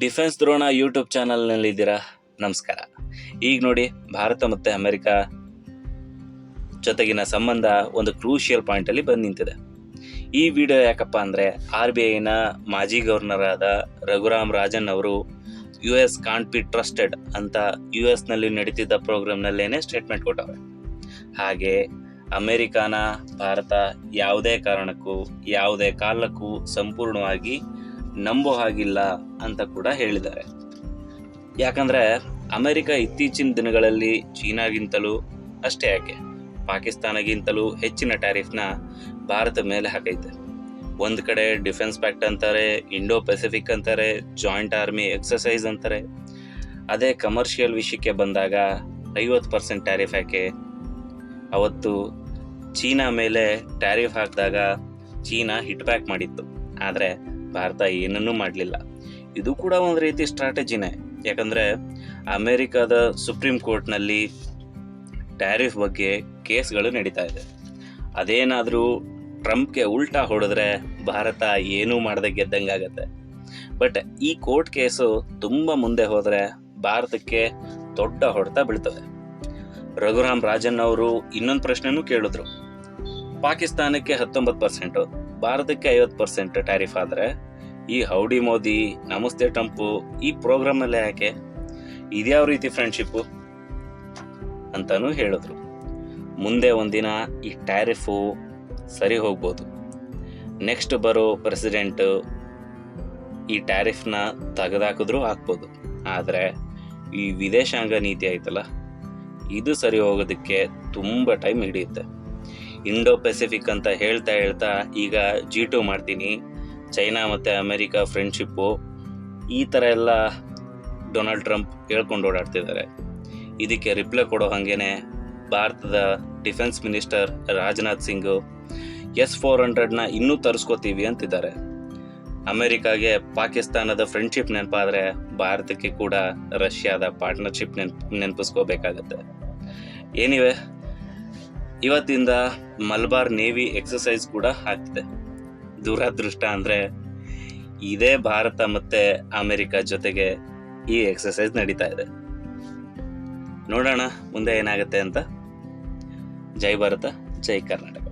Defence Drona YouTube ಚಾನಲ್ನಲ್ಲಿದ್ದೀರಾ ನಮಸ್ಕಾರ. ಈಗ ನೋಡಿ, ಭಾರತ ಮತ್ತು ಅಮೆರಿಕ ಜೊತೆಗಿನ ಸಂಬಂಧ ಒಂದು ಕ್ರೂಷಿಯಲ್ ಪಾಯಿಂಟಲ್ಲಿ ಬಂದು ನಿಂತಿದೆ. ಈ ವಿಡಿಯೋ ಯಾಕಪ್ಪ ಅಂದರೆ ಆರ್ ಬಿ ಐನ ಮಾಜಿ ಆದ ರಘುರಾಮ್ ರಾಜನ್ ಅವರು U S can't be trusted ಅಂತ ಯು ಎಸ್ನಲ್ಲಿ ನಡೀತಿದ್ದ ಪ್ರೋಗ್ರಾಮ್ನಲ್ಲೇನೆ ಸ್ಟೇಟ್ಮೆಂಟ್ ಕೊಟ್ಟವ್ರೆ. ಹಾಗೆ ಅಮೆರಿಕಾನ, ಭಾರತ ಯಾವುದೇ ಕಾರಣಕ್ಕೂ, ಯಾವುದೇ ಕಾಲಕ್ಕೂ ಸಂಪೂರ್ಣವಾಗಿ ನಂಬೋ ಹಾಗಿಲ್ಲ ಅಂತ ಕೂಡ ಹೇಳಿದ್ದಾರೆ. ಯಾಕಂದ್ರೆ ಅಮೆರಿಕ ಇತ್ತೀಚಿನ ದಿನಗಳಲ್ಲಿ ಚೀನಾಗಿಂತಲೂ ಅಷ್ಟೇ ಯಾಕೆ, ಪಾಕಿಸ್ತಾನಗಿಂತಲೂ ಹೆಚ್ಚಿನ ಟ್ಯಾರಿಫ್ನ ಭಾರತ ಮೇಲೆ ಹಾಕೈತೆ. ಒಂದು ಕಡೆ ಡಿಫೆನ್ಸ್ ಪ್ಯಾಕ್ಟ್ ಅಂತಾರೆ, ಇಂಡೋ ಪೆಸಿಫಿಕ್ ಅಂತಾರೆ, ಜಾಯಿಂಟ್ ಆರ್ಮಿ ಎಕ್ಸಸೈಸ್ ಅಂತಾರೆ. ಅದೇ ಕಮರ್ಷಿಯಲ್ ವಿಷಯಕ್ಕೆ ಬಂದಾಗ ಐವತ್ತು ಪರ್ಸೆಂಟ್ ಟ್ಯಾರಿಫ್ ಯಾಕೆ? ಅವತ್ತು ಚೀನಾ ಮೇಲೆ ಟ್ಯಾರಿಫ್ ಹಾಕಿದಾಗ ಚೀನಾ ಹಿಟ್ ಬ್ಯಾಕ್ ಮಾಡಿತ್ತು. ಆದರೆ ಭಾರತ ಏನನ್ನೂ ಮಾಡಲಿಲ್ಲ. ಇದು ಕೂಡ ಒಂದು ರೀತಿ ಸ್ಟ್ರಾಟಜಿನೇ ಯಾಕಂದರೆ ಅಮೇರಿಕಾದ ಸುಪ್ರೀಂ ಕೋರ್ಟ್ನಲ್ಲಿ ಟ್ಯಾರಿಫ್ ಬಗ್ಗೆ ಕೇಸ್ಗಳು ನಡೀತಾ ಇದೆ. ಅದೇನಾದರೂ ಟ್ರಂಪ್ಗೆ ಉಲ್ಟಾ ಹೊಡೆದ್ರೆ ಭಾರತ ಏನೂ ಮಾಡದೆ ಗೆದ್ದಂಗಾಗತ್ತೆ ಬಟ್ ಈ ಕೋರ್ಟ್ ಕೇಸು ತುಂಬ ಮುಂದೆ ಹೋದರೆ ಭಾರತಕ್ಕೆ ದೊಡ್ಡ ಹೊಡೆತ ಬೀಳ್ತದೆ. ರಘುರಾಮ್ ರಾಜನ್ ಅವರು ಇನ್ನೊಂದು ಪ್ರಶ್ನೆನೂ ಕೇಳಿದ್ರು. ಪಾಕಿಸ್ತಾನಕ್ಕೆ ಹತ್ತೊಂಬತ್ತು ಪರ್ಸೆಂಟು ಭಾರತಕ್ಕೆ ಐವತ್ತು ಪರ್ಸೆಂಟ್ ಟ್ಯಾರಿಫ್ ಆದರೆ ಈ ಹೌಡಿ ಮೋದಿ, ನಮಸ್ತೆ ಟಂಪು, ಈ ಪ್ರೋಗ್ರಾಮಲ್ಲೇ ಯಾಕೆ? ಇದ್ಯಾವ ರೀತಿ ಫ್ರೆಂಡ್ಶಿಪ್ಪು ಅಂತಲೂ ಹೇಳಿದ್ರು. ಮುಂದೆ ಒಂದಿನ ಈ ಟ್ಯಾರಿಫು ಸರಿ ಹೋಗ್ಬೋದು. ನೆಕ್ಸ್ಟ್ ಬರೋ ಪ್ರೆಸಿಡೆಂಟ್ ಈ ಟ್ಯಾರಿಫ್ನ ತೆಗೆದಾಕಿದ್ರೂ ಹಾಕ್ಬೋದು ಆದರೆ ಈ ವಿದೇಶಾಂಗ ನೀತಿ ಆಯ್ತಲ್ಲ, ಇದು ಸರಿ ಹೋಗೋದಕ್ಕೆ ತುಂಬ ಟೈಮ್ ಹಿಡಿಯುತ್ತೆ. ಇಂಡೋ ಪೆಸಿಫಿಕ್ ಅಂತ ಹೇಳ್ತಾ ಹೇಳ್ತಾ ಈಗ ಜಿ ಟು ಮಾಡ್ತೀನಿ. ಚೈನಾ ಮತ್ತು ಅಮೆರಿಕ ಫ್ರೆಂಡ್ಶಿಪ್ಪು ಈ ಥರ ಎಲ್ಲ ಡೊನಾಲ್ಡ್ ಟ್ರಂಪ್ ಹೇಳ್ಕೊಂಡು ಓಡಾಡ್ತಿದ್ದಾರೆ. ಇದಕ್ಕೆ ರಿಪ್ಲೈ ಕೊಡೋ ಹಾಗೇನೆ ಭಾರತದ defence minister Rajnath Singh S four ಹಂಡ್ರೆಡ್ನ ಇನ್ನೂ ತರಿಸ್ಕೋತೀವಿ ಅಂತಿದ್ದಾರೆ. ಅಮೆರಿಕಾಗೆ ಪಾಕಿಸ್ತಾನದ ಫ್ರೆಂಡ್ಶಿಪ್ ನೆನಪಾದರೆ ಭಾರತಕ್ಕೆ ಕೂಡ ರಷ್ಯಾದ ಪಾರ್ಟ್ನರ್ಶಿಪ್ ನೆನ್, ನೆನಪಿಸ್ಕೋಬೇಕಾಗತ್ತೆ. ಏನಿವೆ, ಇವತ್ತಿಂದ ಮಲ್ಬಾರ್ ನೇವಿ ಎಕ್ಸಸೈಸ್ ಕೂಡ ಆಗ್ತಿದೆ. ದುರದೃಷ್ಟ ಅಂದರೆ ಇದೇ ಭಾರತ ಮತ್ತು ಅಮೆರಿಕ ಜೊತೆಗೆ ಈ ಎಕ್ಸಸೈಸ್ ನಡೀತಾ ಇದೆ. ನೋಡೋಣ ಮುಂದೆ ಏನಾಗುತ್ತೆ ಅಂತ. ಜೈ ಭಾರತ, ಜೈ ಕರ್ನಾಟಕ.